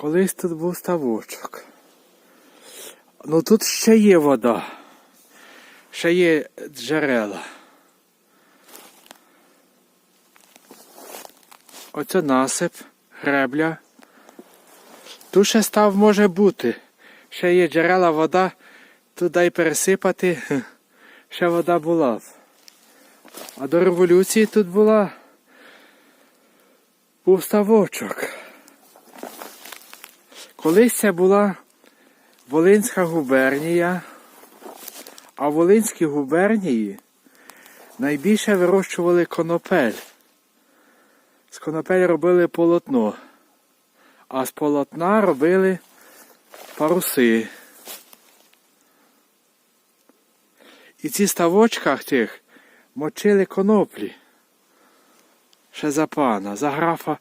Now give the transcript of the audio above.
Колись тут був ставочок. Ну тут ще є вода. Ще є джерела. Оце насип, гребля. Тут ще став може бути. Ще є джерела, вода. Тут дай пересипати. Ще вода була. А до революції тут була. Був ставочок. Колись це була Волинська губернія, а в Волинській губернії найбільше вирощували конопель. З конопель робили полотно, а з полотна робили паруси. І ці ставочках тих мочили коноплі. Ще за пана, за графа